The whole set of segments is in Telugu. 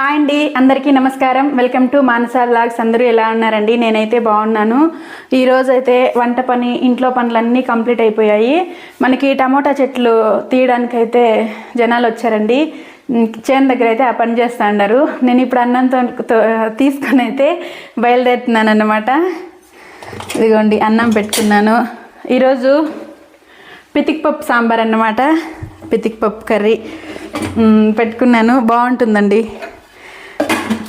హాయ్ అండి అందరికీ నమస్కారం. వెల్కమ్ టు మానసా లాగ్స్ అందరూ ఎలా ఉన్నారండి? నేనైతే బాగున్నాను. ఈరోజు అయితే వంట పని ఇంట్లో పనులన్నీ కంప్లీట్ అయిపోయాయి. మనకి టమోటా చెట్లు తీయడానికైతే జనాలు వచ్చారండి. చేను దగ్గర అయితే ఆ పని చేస్తా ఉన్నారు నేను ఇప్పుడు అన్నంతో తీసుకొని అయితే బయలుదేరుతున్నాను అన్నమాట ఇదిగోండి అన్నం పెట్టుకున్నాను. ఈరోజు పితికిపప్పు సాంబార్ అన్నమాట. పితికిపప్పు కర్రీ. పెట్టుకున్నాను. బాగుంటుందండి.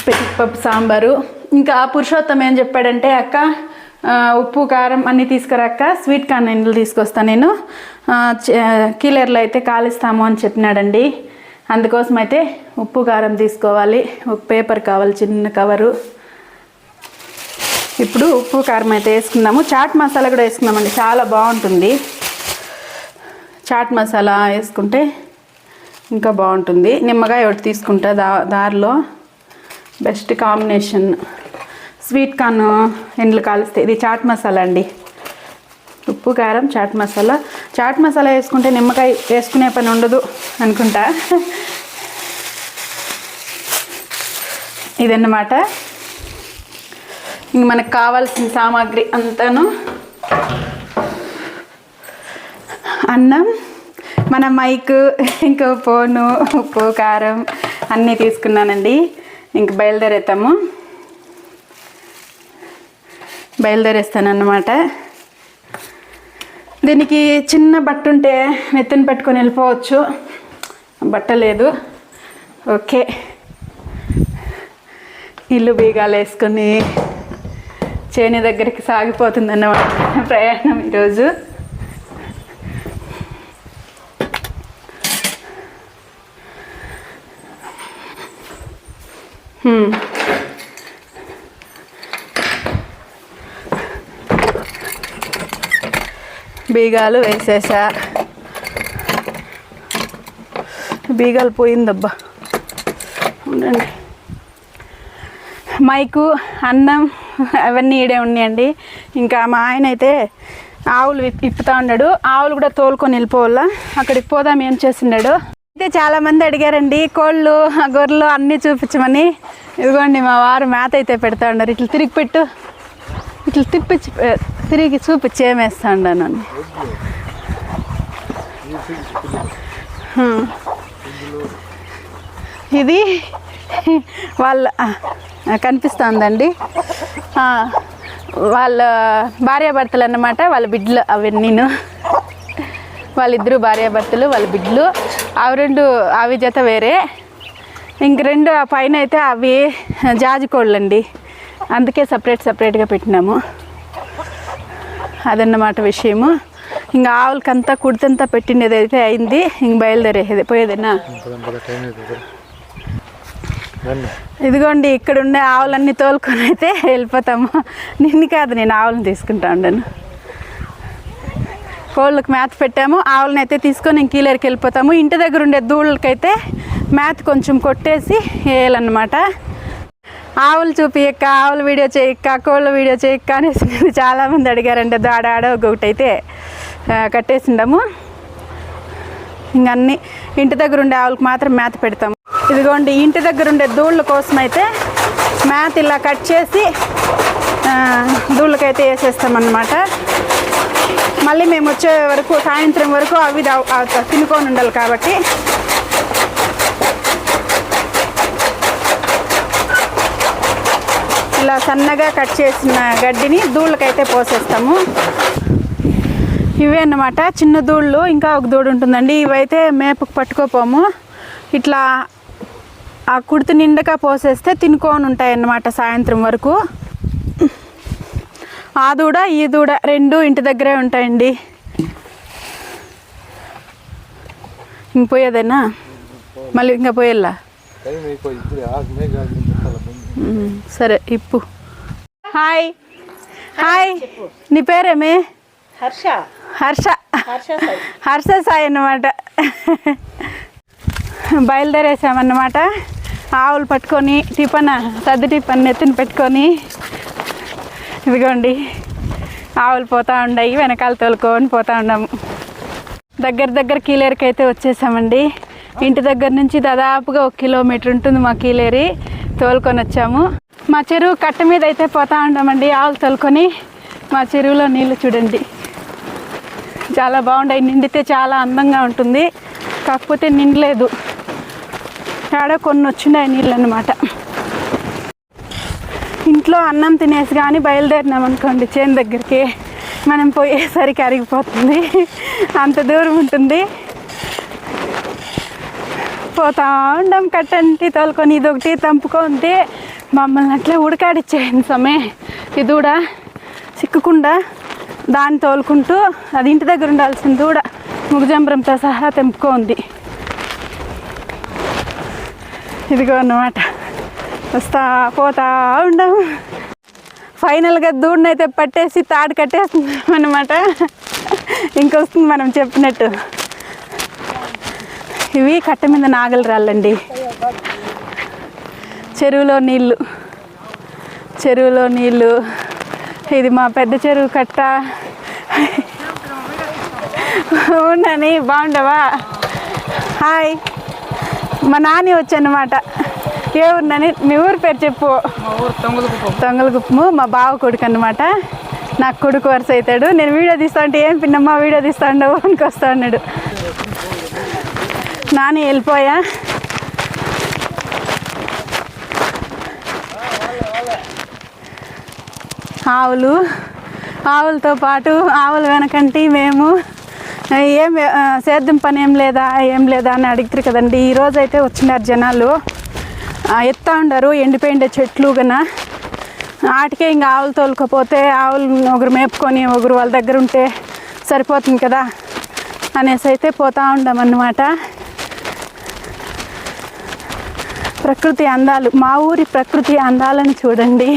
పితిక్ పప్పు సాంబారు. ఇంకా పురుషోత్తం ఏం చెప్పాడంటే అక్క ఉప్పు కారం అన్నీ తీసుకురాక స్వీట్ కార్న్ తీసుకొస్తాను నేను. కీలర్లో అయితే కాలుస్తాము అని చెప్పినాడండి. అందుకోసం అయితే ఉప్పు కారం తీసుకోవాలి. ఒక పేపర్ కావాలి చిన్న కవరు. ఇప్పుడు ఉప్పు కారం అయితే వేసుకుందాము. చాట్ మసాలా కూడా వేసుకుందామండి. చాలా బాగుంటుంది. చాట్ మసాలా వేసుకుంటే ఇంకా బాగుంటుంది. నిమ్మకాయ ఒకటి తీసుకుంటా దా దారిలో. Best combination. స్వీట్ కార్న్ ఎండ్లు కాలుస్తే ఇది చాట్ మసాలా అండి. ఉప్పు కారం చాట్ మసాలా. చాట్ మసాలా వేసుకుంటే నిమ్మకాయ వేసుకునే పని ఉండదు అనుకుంటా. ఇదన్నమాట. ఇంక మనకు కావాల్సిన సామాగ్రి అంతాను. అన్నం మన మైక్ ఇంకా ఫోను ఉప్పు కారం అన్నీ తీసుకున్నానండి. ఇంక బయలుదేరేతాము బయలుదేరేస్తానన్నమాట. దీనికి చిన్న బట్ట ఉంటే నెత్తిని పెట్టుకొని వెళ్ళిపోవచ్చు. బట్ట లేదు ఓకే. ఇల్లు బీగాలు వేసుకొని చేని దగ్గరికి సాగిపోతుందన్నమాట ప్రయాణం ఈరోజు. బీగాలు వేసేసా. బీగాలు పోయిందబ్బా. ఉండండి. మైకు అన్నం అవన్నీ ఈడే ఉన్నాయండి. ఇంకా మా ఆయన అయితే ఆవులు ఇప్పుతా ఉన్నాడు. ఆవులు కూడా తోలుకొని వెళ్ళిపోవాలా. అక్కడికి పోదాం ఏం చేస్తున్నాడు? అయితే చాలామంది అడిగారండి కోళ్ళు గొర్రెలు అన్నీ చూపించమని. ఇదిగోండి మా వారు మేత అయితే పెడతా ఉన్నారు. ఇట్లా తిరిగి పెట్టు. ఇట్లా తిప్పించి తిరిగి చూపించి ఏమేస్తా నన్ను ఇది వాళ్ళ కనిపిస్తుందండి. వాళ్ళ భార్యాభర్తలు అన్నమాట వాళ్ళ బిడ్డలు అవన్నీను వాళ్ళిద్దరు భార్యాభర్తలు వాళ్ళ బిడ్డలు. అవి రెండు అవి జత వేరే. ఇంక రెండు ఆ పైన అయితే అవి జాజి కోళ్ళండి. అందుకే సపరేట్ సపరేట్గా పెట్టినాము. అదన్నమాట విషయము. ఇంకా ఆవులకంతా కుడితంతా పెట్టినది అయితే అయింది ఇంక బయలుదేరేది పోయేదేనా? ఇదిగోండి ఇక్కడ ఉండే ఆవులన్నీ తోలుకొని అయితే వెళ్ళిపోతాము. నిన్ను కాదు నేను ఆవులను తీసుకుంటా ఉండను. కోళ్ళకి మేత పెట్టాము. ఆవులను అయితే తీసుకొని ఇంక కీలరికి వెళ్ళిపోతాము. ఇంటి దగ్గర ఉండే దూళ్ళకైతే మేత కొంచెం కొట్టేసి వేయాలన్నమాట. ఆవులు చూపియక్క ఆవుల వీడియో చేయక్క కోళ్ళ వీడియో చేయక్క అనేసి నన్ను చాలామంది అడిగారండి. దాడ ఆడ ఒకటి అయితే కట్టేసిండము. ఇంక ఇంటి దగ్గర ఉండే ఆవులకు మాత్రం మేత పెడతాము. ఇదిగోండి ఇంటి దగ్గర ఉండే దూళ్ళ కోసం అయితే మేత ఇలా కట్ చేసి దూళ్ళకైతే వేసేస్తామన్నమాట. మళ్ళీ మేము వచ్చే వరకు సాయంత్రం వరకు అవి తినుకొని ఉండాలి కాబట్టి ఇలా సన్నగా కట్ చేసిన గడ్డిని దూళ్ళకైతే పోసేస్తాము. ఇవే అన్నమాట. చిన్న దూళ్ళు ఇంకా ఒక దూడు ఉంటుందండి. ఇవైతే మేపుకు పట్టుకోపోము. ఇట్లా ఆ కుడితి నిండగా పోసేస్తే తినుకొని ఉంటాయన్నమాట సాయంత్రం వరకు. ఆ దూడ ఈ దూడ రెండు ఇంటి దగ్గరే ఉంటాయండి. ఇంక పోయేదేనా? మళ్ళీ ఇంకా పోయేలా? సరే ఇప్పు. హాయ్. హాయ్. నీ పేరేమే? హర్ష. హర్ష. హర్ష సాయి. హర్ష సాయి అన్నమాట. బయలుదేరేసామన్నమాట. ఆవులు పట్టుకొని టిఫన్ సద్దు టిఫన్ నెత్తిన పెట్టుకొని ఇదిగోండి. ఆవులు పోతూ ఉన్నాయి వెనకాల తోలుకొని పోతూ ఉన్నాము. దగ్గర దగ్గర కీలేరుకి అయితే వచ్చేసామండి. ఇంటి దగ్గర నుంచి దాదాపుగా ఒక కిలోమీటర్ ఉంటుంది మా కీలేరి. తోలుకొని వచ్చాము మా చెరువు కట్ట మీద అయితే పోతా ఉండమండి ఆవులు తోలుకొని మా చెరువులో నీళ్ళు చూడండి. చాలా బాగుంటాయి. నిండితే చాలా అందంగా ఉంటుంది. కాకపోతే నిండలేదు. ఆడ కొన్ని వచ్చినాయి నీళ్ళు అన్నమాట. ఇంట్లో అన్నం తినేసి కానీ బయలుదేరినాం అనుకోండి చేను దగ్గరికి. మనం పోయేసరికి అరిగిపోతుంది. అంత దూరం ఉంటుంది. పోతా ఉండం కట్టంటి తోలుకొని ఇది ఒకటి తంపుకుంటే మమ్మల్ని అట్లా ఉడకాడిచ్చేయండి సమే ఇది కూడా సిక్కకుండా దాన్ని తోలుకుంటూ అది ఇంటి దగ్గర ఉండాల్సింది కూడా ముగజంబరంతో సహా తెంపుకోంది ఇదిగో అన్నమాట. వస్తా పోతా ఉండం ఫైనల్గా దూడనైతే పట్టేసి తాడు కట్టేస్తున్నాం అనమాట ఇంకొస్తుంది మనం చెప్పినట్టు. ఇవి కట్ట మీద నాగలి రాళ్ళండి. చెరువులో నీళ్ళు. చెరువులో నీళ్ళు. ఇది మా పెద్ద చెరువు కట్ట. ఉండని బాగుండవా? హాయ్. మా నాని వచ్చానమాట. ఏ ఊరినని? మీ ఊరి పేరు చెప్పు. తొంగలగుప్పము మా బావ కొడుకు అనమాట నాకు కొడుకు వరుస అవుతాడు. నేను వీడియో తీస్తా అంటే ఏం పిన్నమ్మా వీడియో తీస్తా ఉండవు అని వస్తా అన్నాడు. నాని వెళ్ళిపోయా? ఆవులు. ఆవులతో పాటు ఆవులు వెనకంటి మేము ఏం సేద్యం పని ఏం లేదా ఏం లేదా అని అడుగుతారు కదండి. ఈరోజు అయితే వచ్చినారు జనాలు. ఎత్తా ఉండరు ఎండిపోయిండే చెట్లు గన. ఆటికే ఇంకా ఆవులు తోలుకపోతే ఆవులు ఒకరు మేపుకొని ఒకరు వాళ్ళ దగ్గర ఉంటే సరిపోతుంది కదా అనేసి అయితే పోతూ ఉండమన్నమాట ప్రకృతి అందాలు మా ఊరి ప్రకృతి అందాలను చూడండి.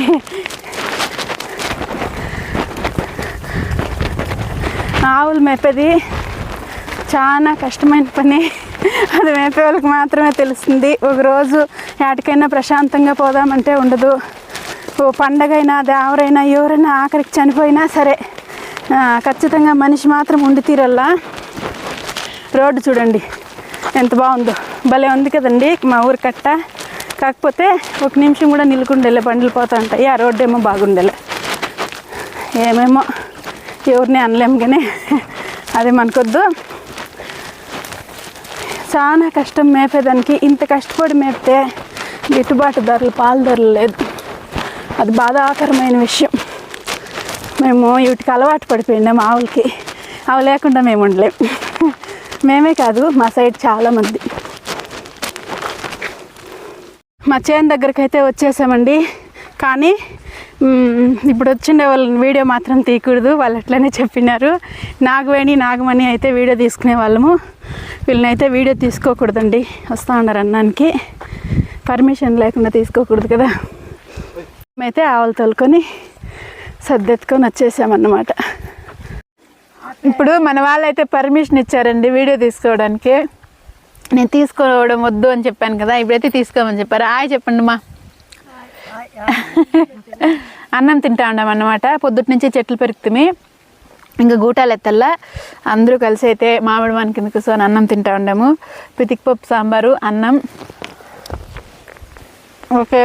ఆవులు మేపేది చాలా కష్టమైన పని. అది మేపే వాళ్ళకి మాత్రమే తెలుస్తుంది. ఒక రోజు ఎక్కడికైనా ప్రశాంతంగా పోదామంటే ఉండదు. ఓ పండగైనా దేవరైనా ఎవరైనా ఆఖరికి చనిపోయినా సరే ఖచ్చితంగా మనిషి మాత్రం ఉండి తీరల్లా. రోడ్డు చూడండి ఎంత బాగుందో. భలే ఉంది కదండి మా ఊరి కట్ట. కాకపోతే ఒక నిమిషం కూడా నిలుకుండేలే బండ్లు పోతా ఉంటాయి. ఆ రోడ్డు ఏమో బాగుండేలే. ఏమేమో ఎవరిని అనలేము కానీ అది మనకొద్దు. చాలా కష్టం మేపేదానికి ఇంత కష్టపడి మేపితే గిట్టుబాటు ధరలు పాలు ధరలు లేదు. అది బాధాకరమైన విషయం. మేము వీటికి అలవాటు పడిపోయినాం ఆవులకి. అవి లేకుండా మేము ఉండలేము మేమే కాదు మా సైడ్ చాలామంది. మా చేను దగ్గరికి అయితే వచ్చేసామండి. కానీ ఇప్పుడు వచ్చిండే వాళ్ళని వీడియో మాత్రం తీయకూడదు. వాళ్ళు అట్లనే చెప్పినారు. నాగవేణి నాగమణి అయితే వీడియో తీసుకునే వాళ్ళము. వీళ్ళని అయితే వీడియో తీసుకోకూడదండి. వస్తూ ఉన్నారు అన్నానికి. పర్మిషన్ లేకుండా తీసుకోకూడదు కదా. మేమైతే ఆవులు తోలుకొని సర్దెత్తుకొని వచ్చేసామన్నమాట. ఇప్పుడు మన వాళ్ళైతే పర్మిషన్ ఇచ్చారండి వీడియో తీసుకోవడానికి. నేను తీసుకోవడం వద్దు అని చెప్పాను కదా ఇప్పుడైతే తీసుకోమని చెప్పారు. ఆయ్ చెప్పండి మా. అన్నం తింటా ఉన్నాం అన్నమాట. పొద్దుటి నుంచి చెట్లు పెరుగుతుంది ఇంకా గూటాలు ఎత్తల్లా. అందరూ కలిసి అయితే మామిడి వాని కింద కూర్చొని అన్నం తింటా ఉండాము పితికిపప్పు సాంబారు అన్నం. ఓకే.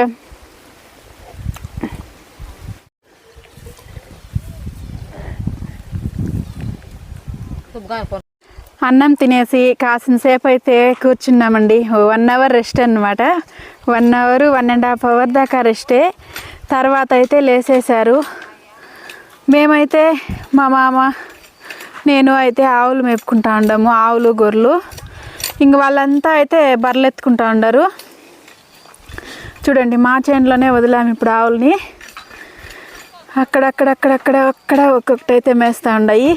అన్నం తినేసి కాసిన సేపు అయితే కూర్చున్నామండి వన్ అవర్ రెస్ట్ అన్నమాట. One hour one and half hour దాకా రెస్టే. తర్వాత అయితే లేసేశారు. మేమైతే మా మామ నేను అయితే ఆవులు మేపుకుంటా ఉండము ఆవులు గొర్రెలు. ఇంక వాళ్ళంతా అయితే బర్రెలు ఎత్తుకుంటా ఉండరు. చూడండి మా చేనులోనే వదిలాము ఇప్పుడు ఆవుల్ని. అక్కడక్కడక్కడక్కడ అక్కడ ఒక్కొక్కటైతే మేస్తూ ఉన్నాయి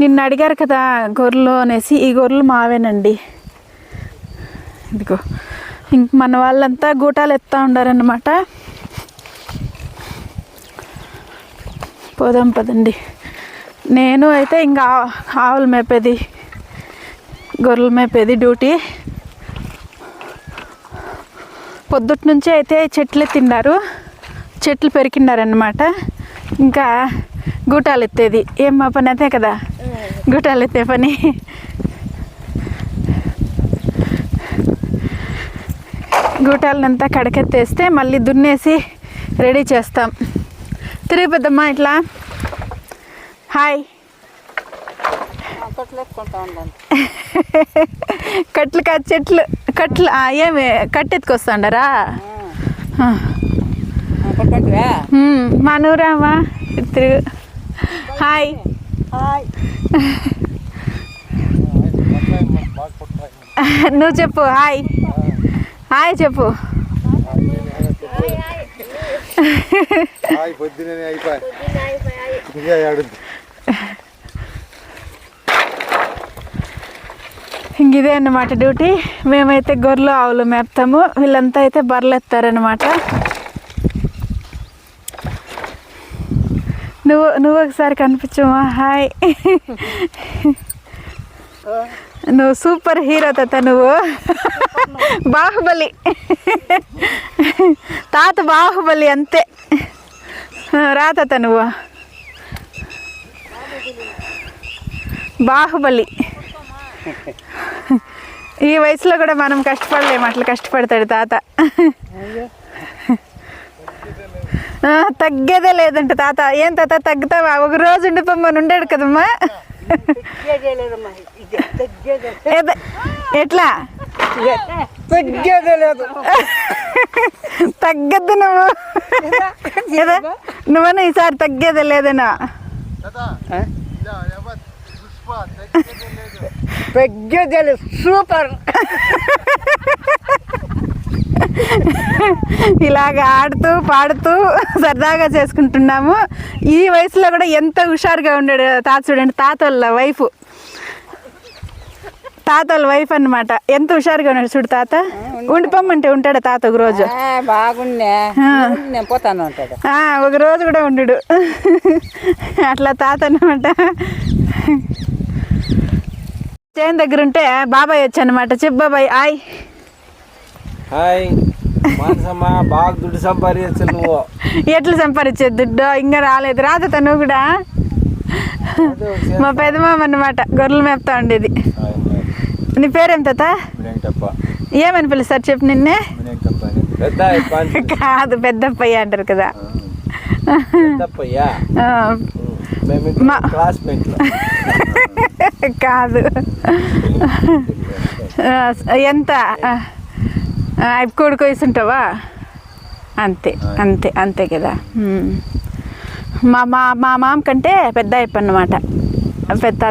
నిన్న అడిగారు కదా గొర్రెలు అనేసి ఈ గొర్రెలు మావేనండి. ఇదిగో ఇంక మన వాళ్ళంతా గూటాలు ఎత్తా ఉండారనమాట పోదాం పదండి. నేను అయితే ఇంకా ఆవులు మేపేది గొర్రెలు మేపేది డ్యూటీ. పొద్దుట్ నుంచి అయితే చెట్లు తిన్నారు. చెట్లు పెరికిన్నారన్నమాట. ఇంకా గూటాలు ఎత్తేది ఏం మా పని అదే కదా? గూటాలు ఎత్తే పని. గూటాలనంతా కడకెత్తేస్తే మళ్ళీ దున్నేసి రెడీ చేస్తాం. తిరిగి పెద్దమ్మా ఇట్లా. హాయ్. కట్లు కాదు చెట్లు. కట్లు ఏమి కట్టెత్తుకొస్తాండరా? ఉమ్, మా నూరామా తిరుగు. హాయ్ నువ్వు చెప్పు హాయ్ హాయ్ చెప్పు. హాయ్ పొద్దునే అయిపోయి. ఇంకా ఆడుద్ది ఇంక ఇదే అన్నమాట డ్యూటీ. మేమైతే గొర్రెలు ఆవులు మేపుతాము. వీళ్ళంతా అయితే బర్రెలు ఎత్తారనమాట నువ్వు నువ్వు ఒకసారి కనిపించమా హాయ్ నువ్వు సూపర్ హీరో తాత నువ్వు. బాహుబలి. తాత బాహుబలి అంతే. రా తాత నువ్వు. బాహుబలి. ఈ వయసులో కూడా మనం కష్టపడలేము అట్లా కష్టపడతాడు తాత. తగ్గేదే లేదంట తాత. ఏం తాత తగ్గుతావా? ఒక రోజు ఉండిపోమ్మని ఉండాడు కదమ్మా. ఎట్లా? తగ్గేదే లేదు. తగ్గద్దు నువ్వు. ఏదా? నువ్వన్నా ఈసారి తగ్గేదే లేదనా తగ్గేదే లేదు. సూపర్. ఇలాగ ఆడుతూ పాడుతూ సరదాగా చేసుకుంటున్నాము. ఈ వయసులో కూడా ఎంత హుషారుగా ఉన్నాడు తాత చూడండి తాత వాళ్ళ వైఫ్. తాత వాళ్ళ వైఫ్ అన్నమాట. ఎంత హుషారుగా ఉన్నాడు చూడు తాత. ఉండిపోమ్మంటే ఉంటాడు తాత ఒక రోజు పోతాను ఒక రోజు కూడా ఉండడు. అట్లా తాత అనమాట చేను దగ్గర ఉంటే బాబాయ్ వచ్చానమాట. చెప్పు బాబాయ్ ఆయ్. హాయ్. మానసమ్మ బాగా దుడ్డు సంపాదించు నువ్వు. ఎట్లా సంపాదించేది దుడ్డు? ఇంకా రాలేదు. రాదు తను కూడా? మా పెదమామ అన్నమాట గొర్రెలు మేపుతా ఉండేది. నీ పేరేం తాత? వినేటప్ప ఏమని పిలుస్తారు చెప్పు నిన్నే? కాదు పెద్దప్పయ్య అంటారు కదా. కాదు. ఎంత? కొడుకు వేసుంటావా? అంతే అంతే అంతే కదా. మా మా మా మామ కంటే పెద్ద అయిపో అన్నమాట పెద్ద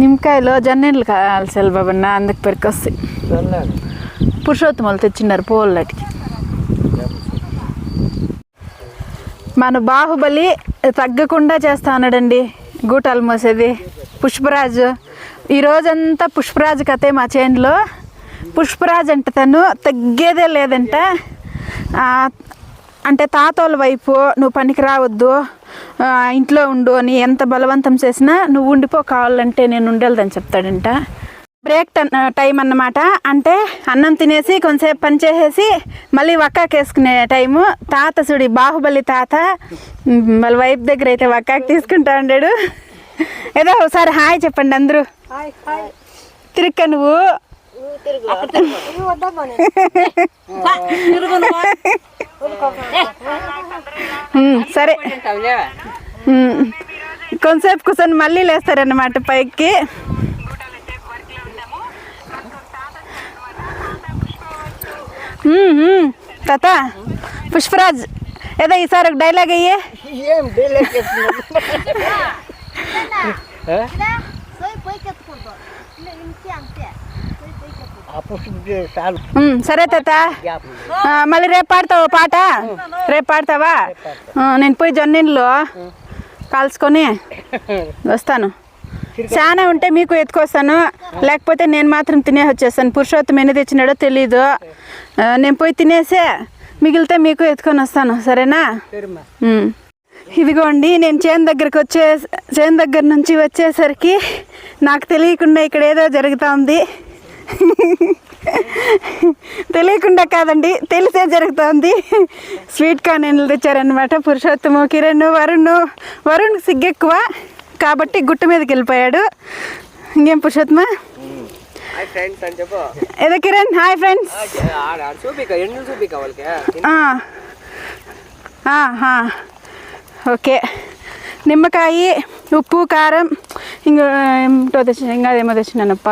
నిమ్మకాయలు జన్నెళ్ళు కాల్చాలి బాబన్న అందుకు పెరికొస్తాయి. పురుషోత్తమాలు తెచ్చినారు పోళ్ళటికి మన బాహుబలి తగ్గకుండా చేస్తా ఉన్నాడండి గూటాలు మోసేది. పుష్పరాజు. ఈ రోజంతా పుష్పరాజు కథే మా చేనులో. పుష్పరాజు అంట తను తగ్గేదే లేదంట. అంటే తాతోళ్ళ వైపు నువ్వు పనికి రావద్దు. ఇంట్లో ఉండు అని ఎంత బలవంతం చేసినా నువ్వు ఉండిపో కావాలంటే నేను ఉండేదని చెప్తాడంట. బ్రేక్ టన్- టైం అన్నమాట. అంటే అన్నం తినేసి కొంతసేపు పని చేసేసి మళ్ళీ వక్కాకి వేసుకునే టైము. తాత చూడి బాహుబలి తాత మళ్ళీ వాళ్ళ దగ్గర అయితే వక్కాకి తీసుకుంటా ఉండాడు. ఏదో ఒకసారి హాయ్ చెప్పండి అందరూ. తిరుక్క నువ్వు. సరే. కొంతసేపు కూర్చొని మళ్ళీ లేస్తారన్నమాట పైకి. తాత పుష్పరాజ్ ఏదో ఈసారి ఒక డైలాగ్ అయ్యే. సరే తాత మళ్ళీ రేపు పాడతావు పాట రేపు పాడతావా నేను పోయి జొన్నీళ్ళు కాల్చుకొని వస్తాను చాలా ఉంటే మీకు ఎత్తుకొస్తాను లేకపోతే నేను మాత్రం తినే వచ్చేస్తాను పురుషోత్తం ఎన్ని తెచ్చినాడో తెలీదు నేను పోయి తినేసే మిగిలితే మీకు ఎత్తుకొని వస్తాను సరేనా. ఇదిగోండి నేను చేను దగ్గరికి వచ్చే చేను దగ్గర నుంచి వచ్చేసరికి నాకు తెలియకుండా ఇక్కడ ఏదో జరుగుతూ ఉంది. తెలియకుండా కాదండి తెలిసే జరుగుతోంది స్వీట్ కార్న్ ఎండ్లు తెచ్చారనమాట పురుషోత్తము కిరణ్ వరుణ్. వరుణ్ సిగ్గెక్కువ కాబట్టి గుట్ట మీదకి వెళ్ళిపోయాడు. ఇంకేం పురుషోత్తమ? ఏదో కిరణ్ హాయ్ ఫ్రెండ్స్. చూపిక ఓకే. నిమ్మకాయ ఉప్పు కారం ఇంకా ఏమిటో తెచ్చిన ఇంకా అదేమో తెచ్చినానప్ప.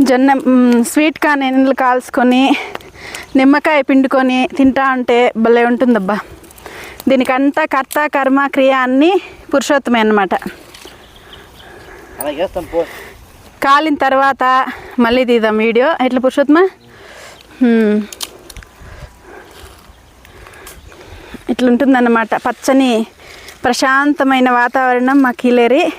జొన్న స్వీట్ కార్న్ ఎండలు కాల్చుకొని నిమ్మకాయ పిండుకొని తింటా ఉంటే భలే ఉంటుందబ్బా. దీనికంతా కర్త కర్మ క్రియ అన్నీ పురుషోత్తమే పో. కాలిన తర్వాత మళ్ళీ తీద్దాం వీడియో. ఎట్లా పురుషోత్తమా? ఇట్లుంటుందన్నమాట. పచ్చని ప్రశాంతమైన వాతావరణం మా కీలేరి.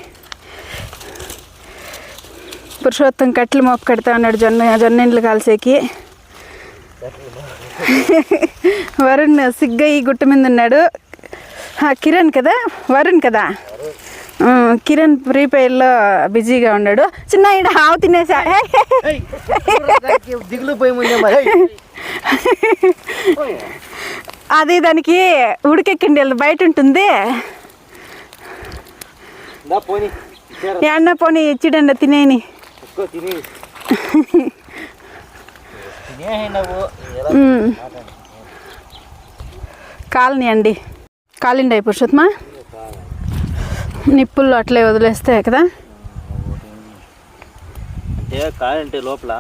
పురుషోత్తం కట్లు మోపు కడతా ఉన్నాడు జొన్న జొన్నెండ్లు కాల్సేకి వరుణ్ సిగ్గ ఈ గుట్ట మీద ఉన్నాడు. కిరణ్ కదా? వరుణ్ కదా? కిరణ్ ప్రీపెయిడ్లో బిజీగా ఉన్నాడు. చిన్న ఈడ ఆవు తినేసా. అది దానికి ఉడికెక్కిండి బయట ఉంటుంది. దా పోని ఇచ్చిడండి తినేని. కాలనీ అండి. కాలిండి పురుషోత్మా నిప్పుల్లో అట్లే వదిలేస్తే కదా? అంటే కాదంటే లోపల.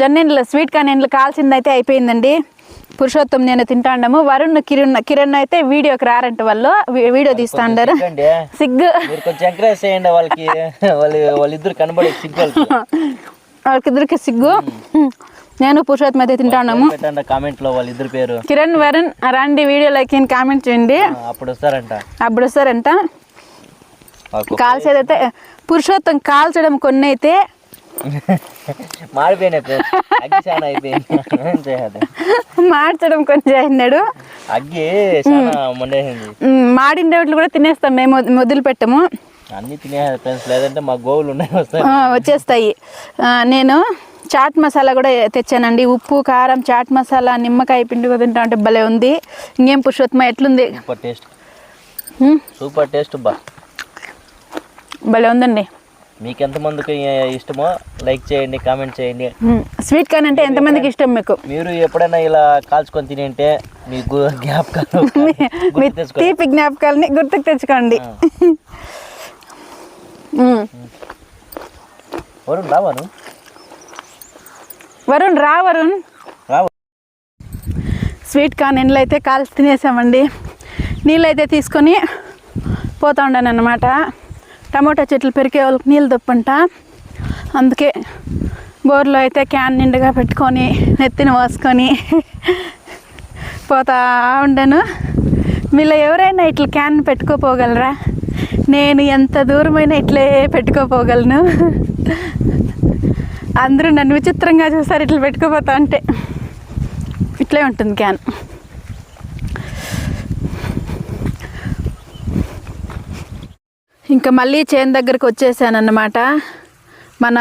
జొన్నెండ్లు స్వీట్ కార్న్ ఎండ్లు కాల్చింది అయితే అయిపోయిందండి. పురుషోత్తం నేను తింటాండము. వరుణ్ కిరణ్ కిరణ్ అయితే వీడియోకి రారంట వాళ్ళు. వీడియో తీస్తా ఉండారు. సిగ్గు. ఎంకరేజ్ చేయండి వాళ్ళకి. వాళ్ళు వాళ్ళిద్దరు కనబడే సిగ్గులు వాళ్ళకిద్దరికి సిగ్గు. నేను పురుషోత్తం అయితే పెట్టండి? కామెంట్లో వాళ్ళిద్దరు పేరు. కిరణ్ వరుణ్ రండి వీడియోలోకి కామెంట్ చేయండి. అప్పుడు వస్తారంట. అప్పుడు వస్తారంట. కాల్చేదైతే పురుషోత్తం కాల్చడం కొన్ని అయితే మార్చడం కొంచెం ఉమ్, మాడిన కూడా తినేస్తాం మేము వదిలిపెట్టము అన్ని తినేయాలి ఫ్రెండ్స్ లేదంటే మా గోవులు ఉన్నాయి వచ్చేస్తాయి. నేను చాట్ మసాలా కూడా తెచ్చానండి. ఉప్పు కారం చాట్ మసాలా నిమ్మకాయ పిండి తింటా అంటే భలే ఉంది. ఇంకేం పురుషోత్తమ ఎట్లుంది? Super taste. సూపర్ టేస్ట్ బా. భలే ఉందండి. మీకు ఎంతమందికి ఇష్టమో లైక్ చేయండి కామెంట్ చేయండి. స్వీట్ కార్న్ అంటే ఎంతమందికి ఇష్టం మీకు? మీరు ఎప్పుడైనా ఇలా కాల్చుకొని తినేంటే మీకు జ్ఞాపకాలు తీపి జ్ఞాపకాలని గుర్తుకు తెచ్చుకోండి. వరుణ్ రావాను వరుణ్ రా వరుణ్. స్వీట్ కార్న్ ఎండ్లు అయితే కాల్చి తినేసామండి. నీళ్ళు అయితే తీసుకొని పోతా ఉండాను అనమాట టమోటా చెట్లు పెరిగే వాళ్ళకి నీళ్ళు తప్పంట అందుకే బోర్లో అయితే క్యాన్ నిండుగా పెట్టుకొని నెత్తిన పోసుకొని పోతా ఉండాను. మీలో ఎవరైనా ఇట్లా క్యాన్ పెట్టుకోపోగలరా? నేను ఎంత దూరమైనా ఇట్లే పెట్టుకోపోగలను. అందరూ నన్ను విచిత్రంగా చూసారు ఇట్లా పెట్టుకోపోతా అంటే. ఇట్లే ఉంటుంది క్యాన్. ఇంకా మళ్ళీ చేను దగ్గరకు వచ్చేసానన్నమాట. మన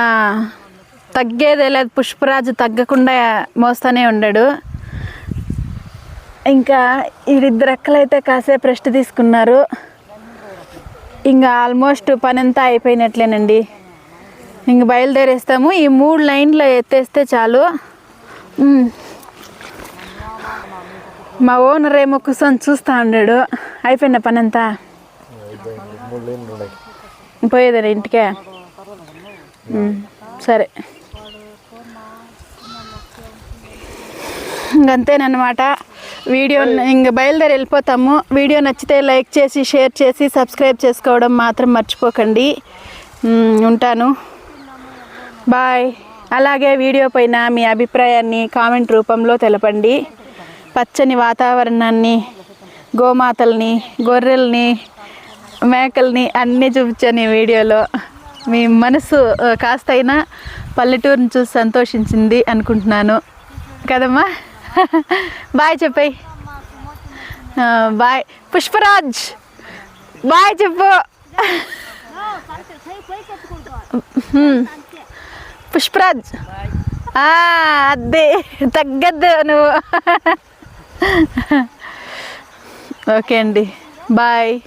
తగ్గేదే లేదు పుష్పరాజు తగ్గకుండా మోస్తూనే ఉండాడు. ఇంకా వీరిద్దరు అక్కలైతే కాసేపు రెస్ట్ తీసుకున్నారు. ఇంకా ఆల్మోస్ట్ పని అంతా అయిపోయినట్లేనండి. ఇంక బయలుదేరేస్తాము. ఈ మూడు లైన్లు ఎత్తేస్తే చాలు. మా ఓనర్ ఏమో కూర్చొని చూస్తా ఉన్నాడు అయిపోయిన పని అంతా పోయేదా ఇంటికే సరే. ఇంకంతేనమాట వీడియో ఇంక బయలుదేరి వెళ్ళిపోతాము. వీడియో నచ్చితే లైక్ చేసి షేర్ చేసి సబ్స్క్రైబ్ చేసుకోవడం మాత్రం మర్చిపోకండి. ఉంటాను. బాయ్. అలాగే వీడియో పైన మీ అభిప్రాయాన్ని కామెంట్ రూపంలో తెలపండి. పచ్చని వాతావరణాన్ని గోమాతల్ని గొర్రెల్ని మేకల్ని అన్నీ చూపించాను వీడియోలో మీ మనసు కాస్తైనా పల్లెటూరుని చూసి సంతోషించింది అనుకుంటున్నాను. కదమ్మా? బాయ్ చెప్పాయి. బాయ్. పుష్పరాజ్! బాయ్ చెప్పు. పుష్పరాజ్. ఆ, అదే తగ్గద్దు నువ్వు. ఓకే అండి బాయ్.